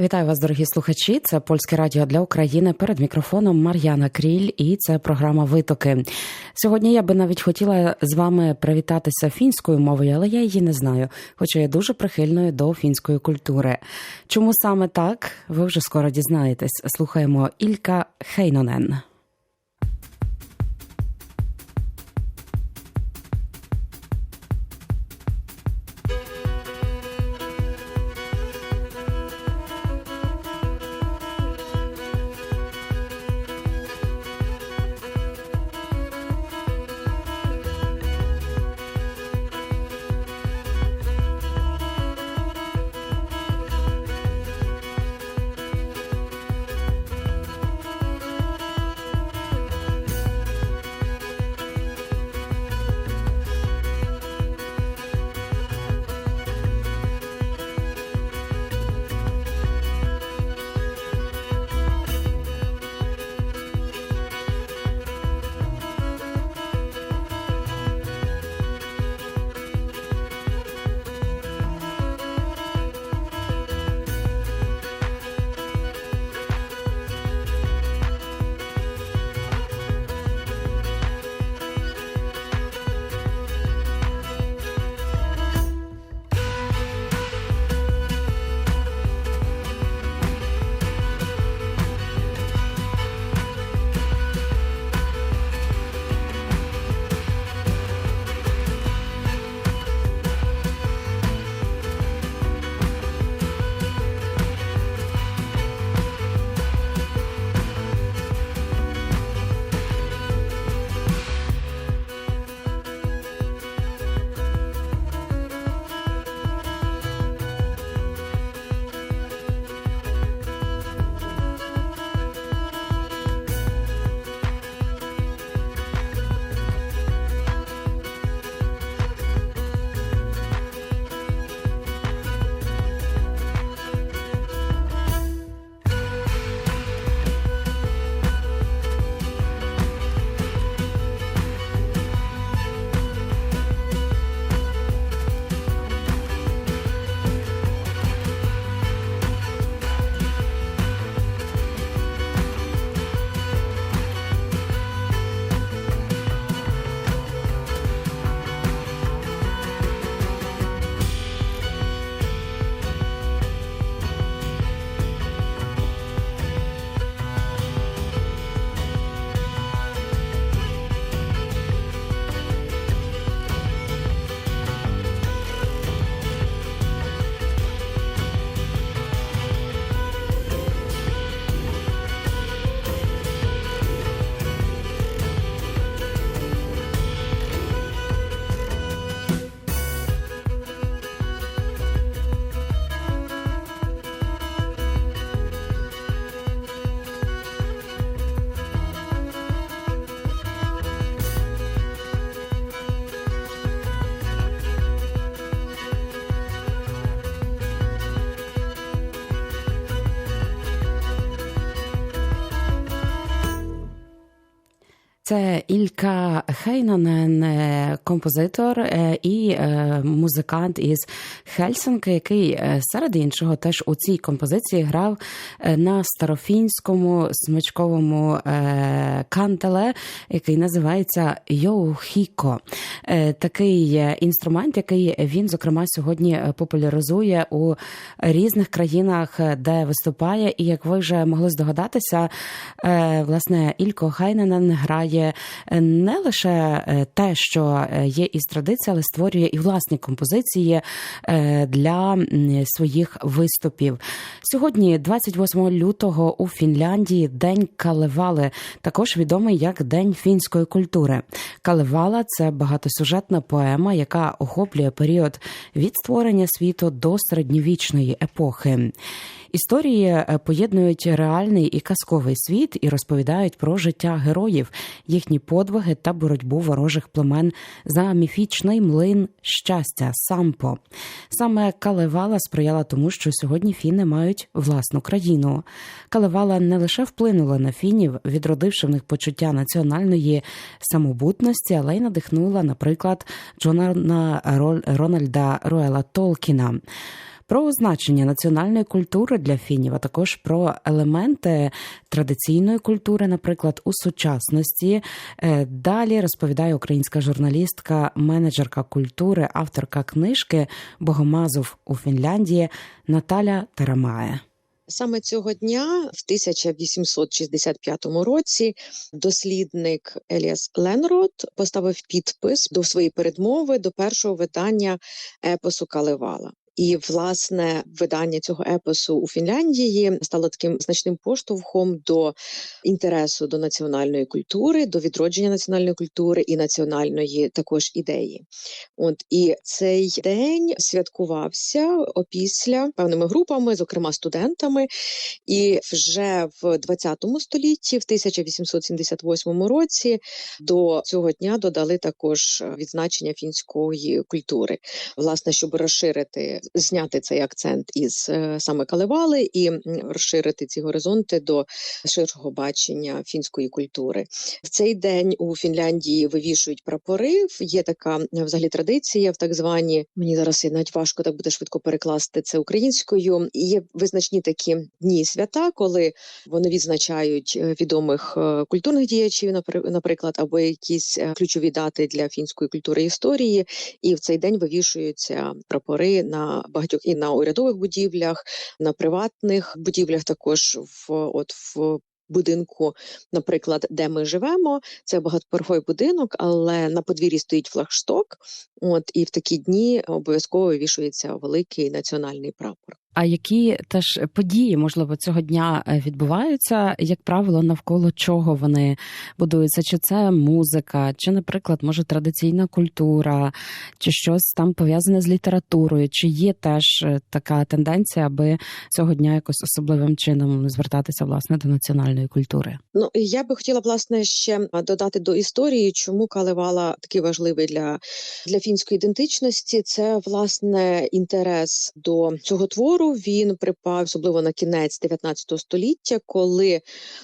Вітаю вас, дорогі слухачі. Це польське радіо для України. Перед мікрофоном Мар'яна Кріль, і це програма Витоки. Сьогодні я би навіть хотіла з вами привітатися фінською мовою, але я її не знаю, хоча я дуже прихильною до фінської культури. Чому саме так? Ви вже скоро дізнаєтесь. Слухаємо Ілька Хейнонен. Це Ілька Хейнонен, е, композитор е, і е, музикант із Хельсинки, який серед іншого теж у цій композиції грав на старофінському смичковому кантеле, який називається Йоухіко. Такий інструмент, який він, зокрема, сьогодні популяризує у різних країнах, де виступає. І як ви вже могли здогадатися, власне, Ілько Хайненен грає створює е, не лише е, те, що е, є із традиції, але створює і власні композиції для своїх виступів. Сьогодні, 28 лютого, у Фінляндії, день Калевали, також відомий як День фінської культури. Калевала це багатосюжетна поема, яка охоплює період від створення світу до середньовічної епохи. Історії е, поєднують реальний і казковий світ і розповідають про життя героїв, їхні подвиги та боротьбу ворожих племен за міфічний млин щастя. Сампо саме Калевала сприяла тому, що сьогодні фіни мають власну країну. Калевала не лише вплинула на фінів, відродивши в них почуття національної самобутності, але й надихнула, наприклад, Джона Рональда Роела Толкіна. Про значення національної культури для фінів, а також про елементи традиційної культури, наприклад, у сучасності. Е, далі розповідає українська журналістка, менеджерка культури, авторка книжки Богомазов у Фінляндії Наталя Тарамає. Саме цього дня, в 1865 році, дослідник Еліас Ленрод поставив підпис до своєї передмови до першого видання епосу Калевала. І власне видання цього епосу у Фінляндії стало таким значним поштовхом до інтересу до національної культури, до відродження національної культури і національної також ідеї. От і цей день святкувався опісля певними групами, зокрема студентами. І вже в 20 столітті, в 1878 році, до цього дня додали також відзначення фінської культури, власне, щоб розширити зняти цей акцент із е, саме Калевали і розширити ці горизонти до ширшого бачення фінської культури. В цей день у Фінляндії вивішують прапори. Є така взагалі традиція в так звані. Мені зараз навіть важко так буде швидко перекласти це українською. Є визначні такі дні свята, коли вони відзначають е, відомих е, культурних діячів, наприклад, або якісь ключові дати для фінської культури і історії, і в цей день вивішуються прапори на багатьох і на урядових будівлях, на приватних будівлях, також в от в. Будинку, наприклад, де ми живемо, це багатоповерховий будинок, але на подвір'ї стоїть флагшток. От і в такі дні обов'язково вивішується великий національний прапор. А які теж події, можливо, цього дня е, відбуваються, як правило, навколо чого вони будуються? Чи це музика, чи, наприклад, може традиційна культура, чи щось там пов'язане з літературою? Чи є теж е, така тенденція, аби цього дня якось особливим чином звертатися власне до національної культури? Ну я би хотіла власне ще додати до історії, чому Калевала такий важливий для, для фінської ідентичності. Це власне інтерес до цього твору він припав особливо на кінець 19 століття, коли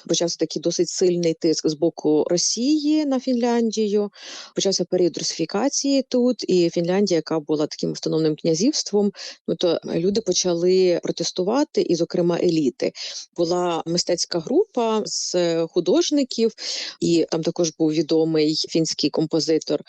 почався такий досить сильний тиск з боку Росії на Фінляндію. Почався період русифікації тут, і Фінляндія, яка була таким автономним князівством, ну то люди почали протестувати, і, зокрема, еліти. Була мистецька група з художників, і там також був відомий фінський композитор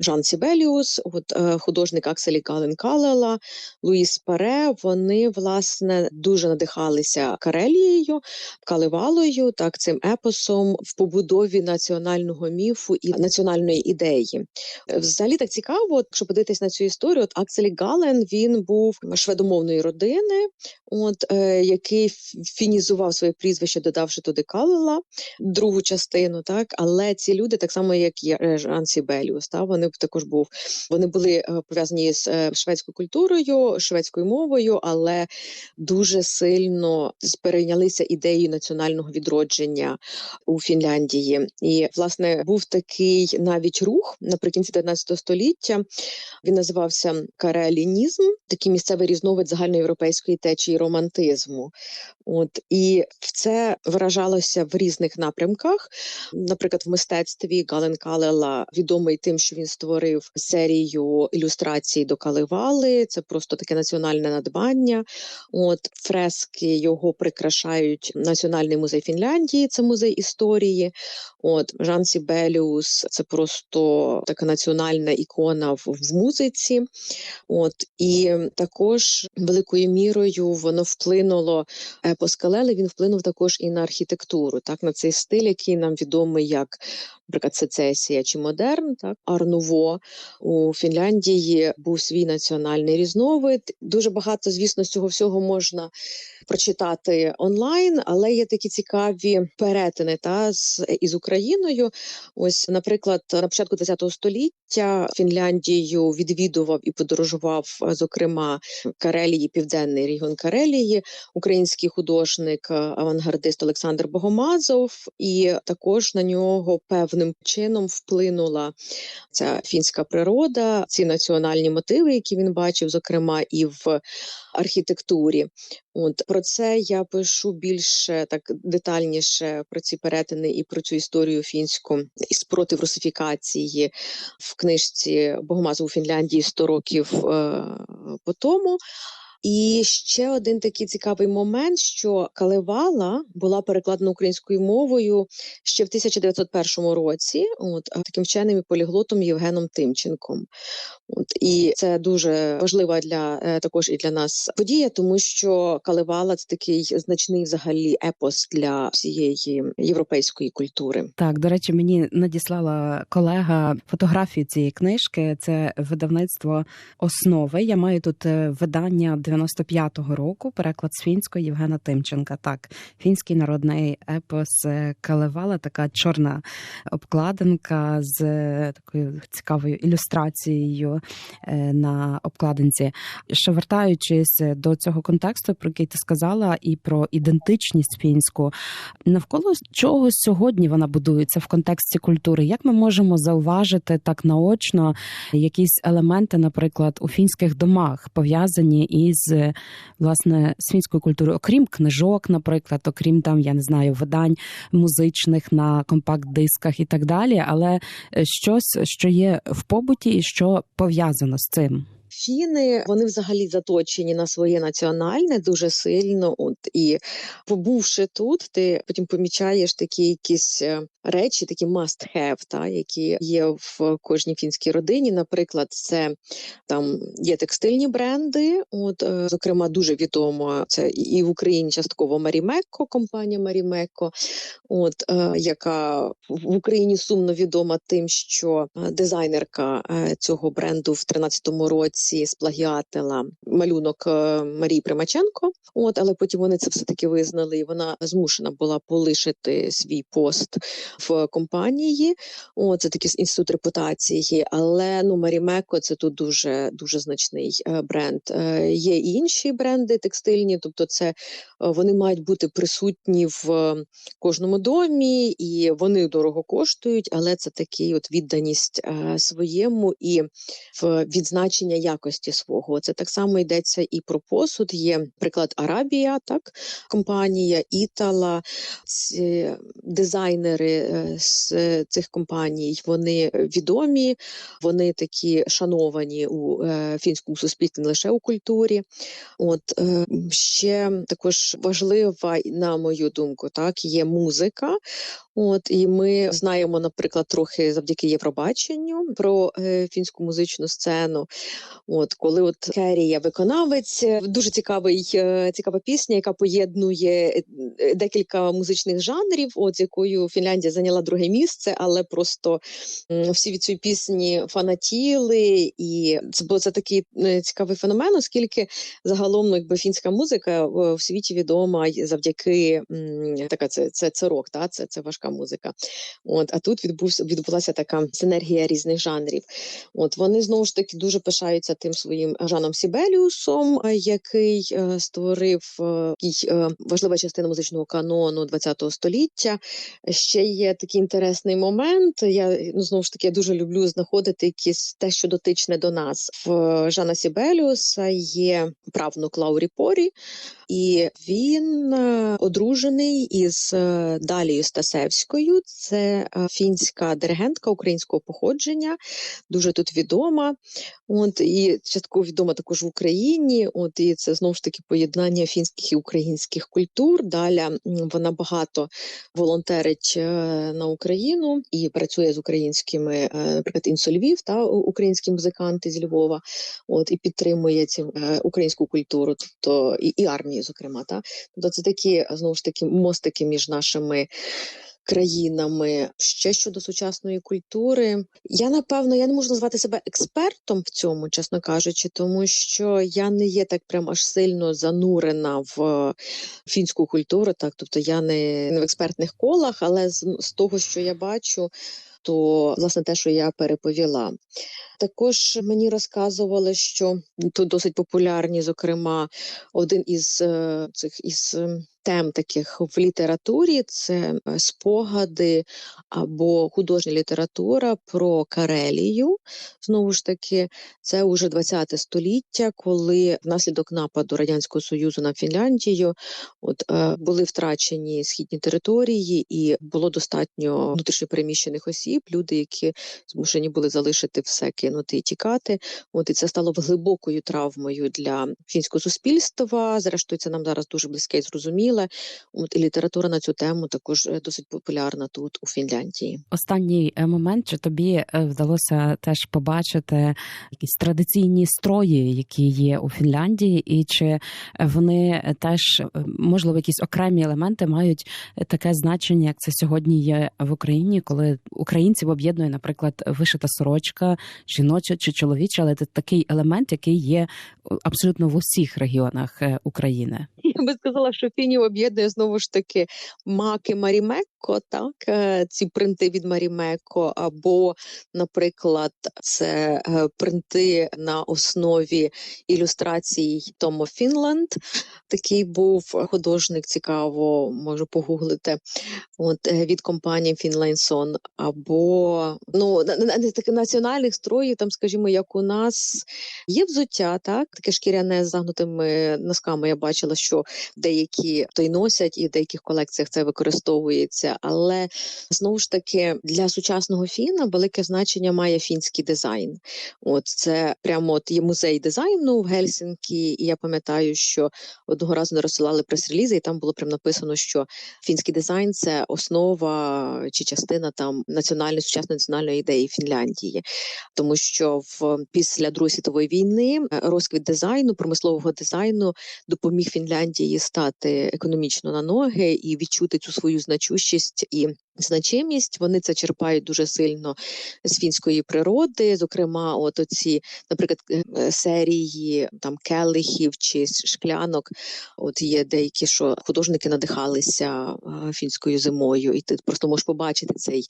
Жан Сібеліус, от е, художник Акселі Гален Калела, Луїс Паре. Вони власне дуже надихалися Карелією, Калевалою, так цим епосом в побудові національного міфу і національної ідеї. Взагалі так цікаво, якщо подивитись на цю історію. От Акселі Гален він був шведомовної родини, от е, який фінізував своє прізвище, додавши туди Калела, другу частину, так але ці люди, так само як е, Жан Сібеліус, та вони також був. Вони були е, пов'язані з е, шведською культурою, шведською мовою, але дуже сильно перейнялися ідеєю національного відродження у Фінляндії. І власне був такий навіть рух наприкінці 19 століття. Він називався карелінізм, такий місцевий різновид загальноєвропейської течії романтизму. От і це виражалося в різних напрямках. Наприклад, в мистецтві Гален Калела відомий тим, що він створив серію ілюстрацій до Калевали. Це просто таке національне надбання. От фрески його прикрашають Національний музей Фінляндії, це музей історії. От Жан Сібеліус це просто така національна ікона в, в музиці. От і також великою мірою воно вплинуло епос Калели, Він вплинув також і на архітектуру, так на цей стиль, який нам відомий як наприклад, сецесія чи модерн, так Арнуво у Фінляндії був свій національний різновид. Дуже багато, звісно, з цього всього можна прочитати онлайн, але є такі цікаві перетини та з із Україною. Ось, наприклад, на початку ХХ століття Фінляндію відвідував і подорожував, зокрема Карелії, Південний регіон Карелії, український художник, авангардист Олександр Богомазов, і також на нього певним чином вплинула ця фінська природа, ці національні мотиви, які він бачив, зокрема і в архітектурі. От про це я пишу більше так детальніше про ці перетини і про цю історію фінську і спротив русифікації в книжці Богомазу у Фінляндії 100 років е, по тому. І ще один такий цікавий момент, що Калевала була перекладена українською мовою ще в 1901 році, от таким вченим і поліглотом Євгеном Тимченком. От і це дуже важлива для е, також і для нас подія, тому що Калевала це такий значний взагалі епос для всієї європейської культури. Так, до речі, мені надіслала колега фотографію цієї книжки. Це видавництво основи. Я маю тут е, видання 95-го року, переклад з фінської Євгена Тимченка. Так, фінський народний епос е, Калевала, така чорна обкладинка з е, такою цікавою ілюстрацією е, на обкладинці. Ще вертаючись до цього контексту, про який ти сказала, і про ідентичність фінську, навколо чого сьогодні вона будується в контексті культури? Як ми можемо зауважити так наочно якісь елементи, наприклад, у фінських домах пов'язані із власне з культури, окрім книжок, наприклад, окрім там, я не знаю, видань музичних на компакт-дисках і так далі, але щось, що є в побуті, і що пов'язано з цим. Фіни вони взагалі заточені на своє національне дуже сильно. От і побувши тут, ти потім помічаєш такі якісь е, речі, такі must have, та які є в кожній фінській родині. Наприклад, це там є текстильні бренди. От е, зокрема, дуже відомо це і в Україні частково Марімекко, компанія Марімекко, от е, яка в Україні сумно відома тим, що дизайнерка цього бренду в 13-му році році сплагіатила малюнок е, Марії Примаченко. От, але потім вони це все таки визнали, і вона змушена була полишити свій пост в компанії. О, це такий інститут репутації. Але ну Марімеко це тут дуже дуже значний е, бренд. Е, є і інші бренди текстильні, тобто, це вони мають бути присутні в кожному домі, і вони дорого коштують, але це такий от відданість своєму і в відзначення якості свого. Це так само йдеться і про посуд. Є приклад Арабія, так компанія Італа, ці дизайнери е, з цих компаній. Вони відомі, вони такі шановані у е, фінському суспільстві не лише у культурі. От е, ще також важлива, на мою думку, так є музика. От і ми знаємо, наприклад, трохи завдяки Євробаченню про фінську музичну сцену. От коли от Керія виконавець, дуже цікавий е, цікава пісня, яка поєднує е, декілька музичних жанрів, от з якою Фінляндія зайняла друге місце, але просто е, всі від цієї пісні фанатіли, і це бо це такий е, цікавий феномен, оскільки загалом ну, якби фінська музика в світі відома завдяки така це це, це рок, та це це важка музика. От а тут відбувся відбулася така синергія різних жанрів. От вони знову ж таки дуже пишаються тим своїм Жаном Сібеліусом, який е, створив е, е, важлива частина музичного канону ХХ століття. Ще є такий інтересний момент. Я ну знову ж таки я дуже люблю знаходити якісь те, що дотичне до нас. В Жана Сібеліуса є правнук Лаурі Порі, і він одружений із Далією Стасевською. Це фінська диригентка українського походження, дуже тут відома. От і частково відома також в Україні. От і це знову ж таки поєднання фінських і українських культур. Далі вона багато волонтерить е, на Україну і працює з українськими, е, наприклад, інсольвів та українські музиканти з Львова. От і підтримує ці е, українську культуру, тобто і, і армію, зокрема, та тобто це такі знову ж таки мостики між нашими країнами. Ще щодо сучасної культури, я напевно я не можу назвати себе експертом в цьому, чесно кажучи, тому що я не є так прям аж сильно занурена в фінську культуру. Так, тобто я не, в експертних колах, але з, з того, що я бачу. То власне те, що я переповіла, також мені розказували, що тут досить популярні, зокрема, один із е, цих із тем таких в літературі це е, спогади або художня література про Карелію. Знову ж таки, це уже 20 століття, коли внаслідок нападу радянського союзу на Фінляндію от е, були втрачені східні території, і було достатньо внутрішньопереміщених осіб. Осіб, люди, які змушені були залишити все, кинути і тікати. От і це стало глибокою травмою для фінського суспільства. Зрештою, це нам зараз дуже близьке і зрозуміле. От і література на цю тему також е, досить популярна тут у Фінляндії. Останній е, момент, чи тобі е, вдалося теж побачити якісь традиційні строї, які є у Фінляндії, і чи вони теж можливо якісь окремі елементи мають таке значення, як це сьогодні є в Україні, коли українців об'єднує, наприклад, вишита сорочка, жіноча чи чоловіча, але це такий елемент, який є е, абсолютно в усіх регіонах е, України. Я би сказала, що фінів об'єднує знову ж таки маки Марімекко, так е, ці принти від Марімекко, або, наприклад, це принти на основі ілюстрацій Томо Фінленд. Такий був художник, цікаво, можу погуглити. От від компанії Фінлайнсон, або ну на таких національних строїв, там, скажімо, як у нас є взуття, так таке шкіряне з загнутими носками. Я бачила, що деякі то й носять, і в деяких колекціях це використовується. Але знову ж таки для сучасного фіна велике значення має фінський дизайн. От це прямо от є музей дизайну в Гельсінкі, і я пам'ятаю, що одного разу не розсилали прес-релізи, і там було прям написано, що фінський дизайн це основа чи частина там національної сучасної національної ідеї Фінляндії, тому що в після Другої світової війни е, розквіт дизайну, промислового дизайну допоміг Фінляндії стати економічно на ноги і відчути цю свою значущість і значимість. Вони це черпають дуже сильно з фінської природи. Зокрема, от оці, наприклад, е, серії там келихів чи шклянок. От є деякі, що художники надихалися е, фінською зимою, і ти просто можеш побачити цей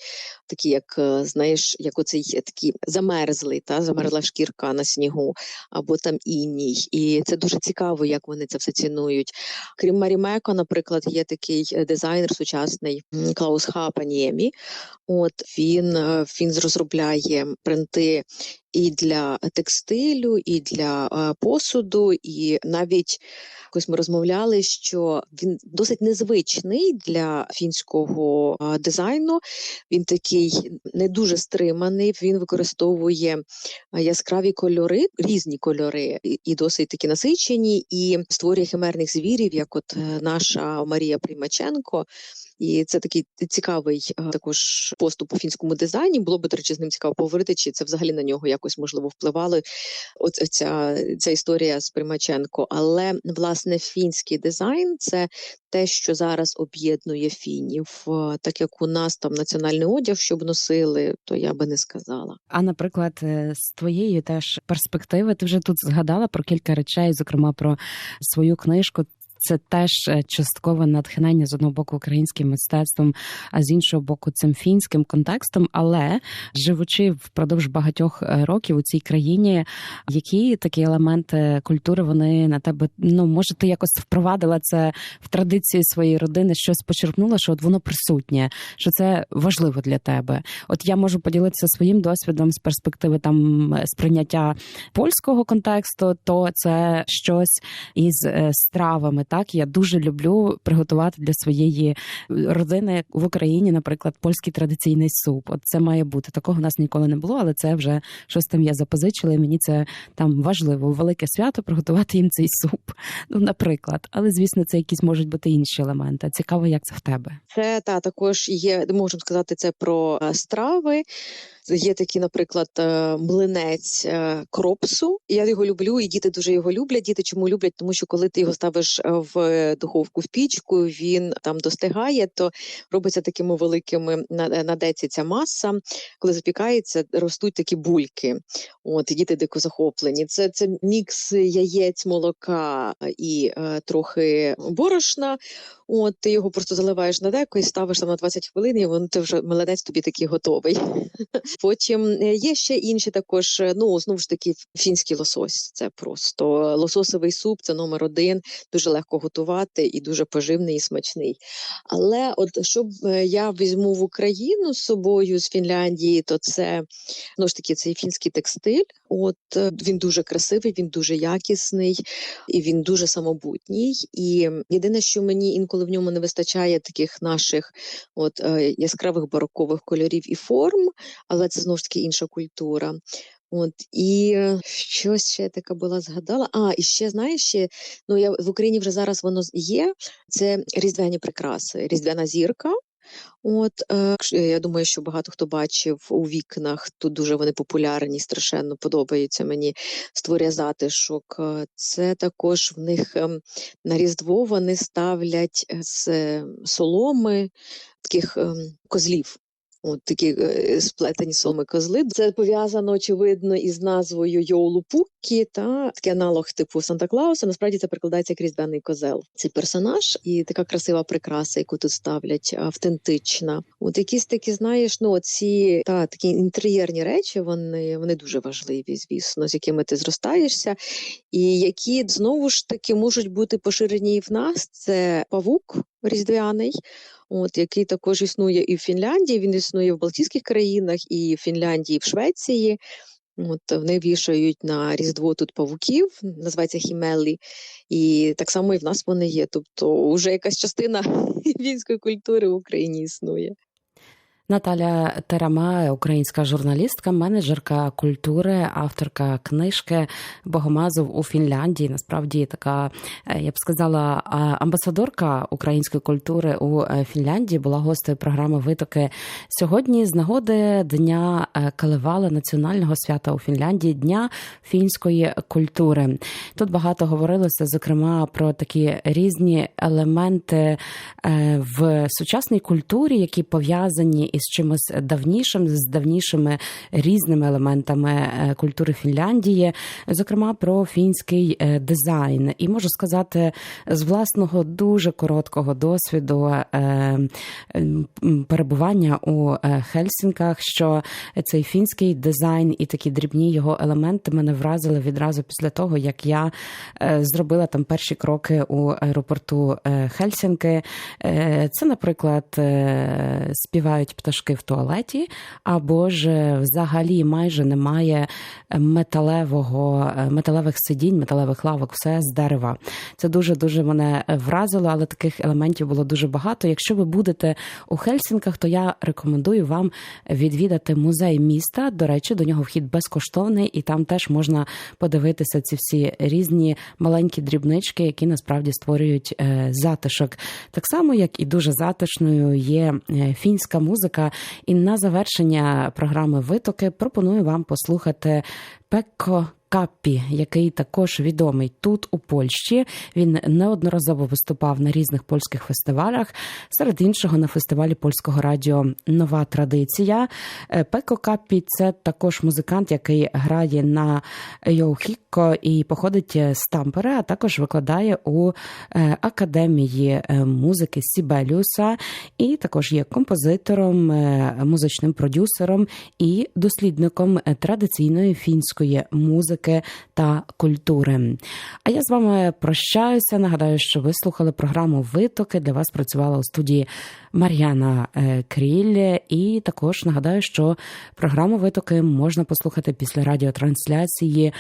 такий, як е, знаєш, як оцей такий замерзлий, та замерзла шкірка на снігу, або там іній. І це дуже цікаво, як вони це все цінують. Крім Марімеко, наприклад, є такий дизайнер сучасний Клаус Хапаніємі. От він, е, він розробляє принти і для текстилю, і для е, посуду, і навіть якось ми розмовляли, що він досить незвичний для фінського е, дизайну. Він такий не дуже стриманий. Він використовує яскраві кольори, різні кольори, і- досить такі насичені, і створює химерних звірів, як от наша Марія Примаченко. І це такий цікавий е, також поступ у фінському дизайні. Було би, до речі, з ним цікаво поговорити, чи це взагалі на нього якось можливо впливало. Оця ця, ця історія з Примаченко. Але власне фінський дизайн це те, що зараз об'єднує фінів. Е, Так як у нас там національний одяг, щоб носили, то я би не сказала. А наприклад, е, з твоєї теж перспективи, ти вже тут згадала про кілька речей, зокрема про свою книжку. Це теж е, часткове натхнення з одного боку українським мистецтвом, а з іншого боку, цим фінським контекстом. Але живучи впродовж багатьох е, років у цій країні, які такі елементи культури вони на тебе ну може ти якось впровадила це в традиції своєї родини, щось почерпнула, що от воно присутнє, що це важливо для тебе. От я можу поділитися своїм досвідом з перспективи там е, сприйняття польського контексту, то це щось із стравами. Так я дуже люблю приготувати для своєї родини в Україні, наприклад, польський традиційний суп. От це має бути. Такого у нас ніколи не було, але це вже щось там я запозичила. і Мені це там важливо велике свято приготувати їм цей суп. Ну, наприклад, але звісно, це якісь можуть бути інші елементи. Цікаво, як це в тебе. Це та також є, можемо сказати, це про е, страви. Є такі, наприклад, е, млинець е, кропсу. Я його люблю, і діти дуже його люблять. Діти чому люблять? Тому що коли ти його ставиш е, в духовку в пічку, він там достигає, то робиться такими великими на, на ця маса. Коли запікається, ростуть такі бульки. От діти дико захоплені. Це, це мікс яєць, молока і е, трохи борошна. От ти його просто заливаєш на деко і ставиш там на 20 хвилин, і він ти вже млинець тобі такий готовий. Потім е, є ще інші також. е, Ну знову ж таки, фінський лосось. Це просто лососовий суп, це номер один. Дуже легко легко готувати і дуже поживний і смачний. Але от щоб е, я візьму в Україну з собою з Фінляндії, то це ну ж таки цей фінський текстиль. От е, він дуже красивий, він дуже якісний і він дуже самобутній. І єдине, що мені інколи в ньому не вистачає таких наших от е, яскравих барокових кольорів і форм, але це знову ж таки інша культура. От і е, щось ще я таке була згадала. А і ще знаєш, ну я в Україні вже зараз воно є. Це різдвяні прикраси, різдвяна зірка. От е, я думаю, що багато хто бачив у вікнах. Тут дуже вони популярні, страшенно подобаються мені. Створює затишок. Е, це також в них ем, на різдво вони ставлять з соломи таких ем, козлів. От такі е, сплетені соломи козли. Це пов'язано очевидно із назвою Йоулупуккі, та такий аналог типу Санта Клауса. Насправді це прикладається як різдвяний козел. Цей персонаж і така красива прикраса, яку тут ставлять, автентична. От якісь такі, знаєш, ну ці та такі інтер'єрні речі, вони вони дуже важливі, звісно, з якими ти зростаєшся, і які знову ж таки можуть бути поширені і в нас. Це павук різдвяний от який також існує і в Фінляндії. Він існує в Балтійських країнах, і в Фінляндії, і в Швеції. От Вони вішають на Різдво тут павуків, називається хімелі, і так само і в нас вони є. Тобто, вже якась частина вінської культури в Україні існує. Наталя Терама, українська журналістка, менеджерка культури, авторка книжки Богомазов у Фінляндії. Насправді така, я б сказала, амбасадорка української культури у Фінляндії була гостею програми Витоки сьогодні. З нагоди дня Калевала національного свята у Фінляндії, дня фінської культури. Тут багато говорилося, зокрема, про такі різні елементи в сучасній культурі, які пов'язані із чимось давнішим, з давнішими різними елементами культури Фінляндії, зокрема про фінський дизайн. І можу сказати з власного дуже короткого досвіду перебування у Хельсінках, що цей фінський дизайн і такі дрібні його елементи мене вразили відразу після того, як я зробила там перші кроки у аеропорту Хельсінки. Це, наприклад, співають пташки в туалеті, або ж взагалі майже немає металевого, металевих сидінь, металевих лавок, все з дерева. Це дуже дуже мене вразило, але таких елементів було дуже багато. Якщо ви будете у Хельсінках, то я рекомендую вам відвідати музей міста. До речі, до нього вхід безкоштовний, і там теж можна подивитися ці всі різні маленькі дрібнички, які насправді створюють затишок. Так само, як і дуже затишною є фінська музика. І на завершення програми Витоки пропоную вам послухати Пекко Каппі, який також відомий тут у Польщі. Він неодноразово виступав на різних польських фестивалях, серед іншого на фестивалі польського радіо Нова традиція. Пеко Каппі це також музикант, який грає на Йоухікко і походить з Тампере, а також викладає у академії музики Сібелюса, і також є композитором, музичним продюсером і дослідником традиційної фінської музики музики та культури. А я з вами прощаюся. Нагадаю, що ви слухали програму Витоки. Для вас працювала у студії Мар'яна Кріль. І також нагадаю, що програму Витоки можна послухати після радіотрансляції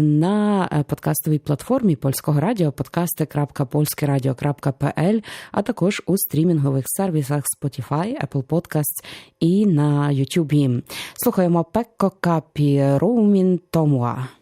на подкастовій платформі польського радіо подкасти.польськерадіо.пл, а також у стрімінгових сервісах Spotify, Apple Podcasts і на YouTube. Слухаємо Пекко Капі Роумін Томуа. moi.